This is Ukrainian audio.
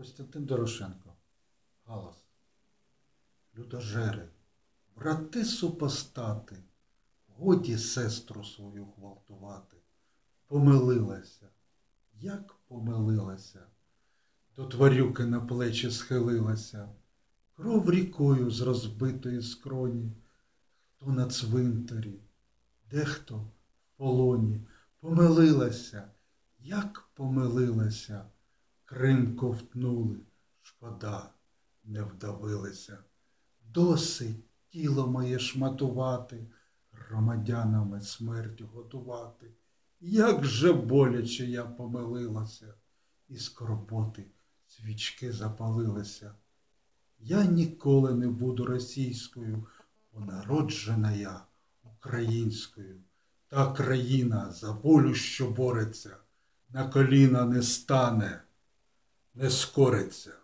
Костянтин Дорошенко. Галас. Людожери, брати супостати, годі сестру свою гвалтувати. Помилилася, як помилилася, до тварюки на плечі схилилася, кров рікою з розбитої скроні, хто на цвинтарі, дехто в полоні, помилилася, як помилилася, Крим ковтнули, шкода, не вдавилися. Досить тіло моє шматувати, громадянами смертю готувати. Як же боляче я помилилася, і скорботи свічки запалилися. Я ніколи не буду російською, бо народжена я українською. Та країна за волю, що бореться, на коліна не стане, не скориться.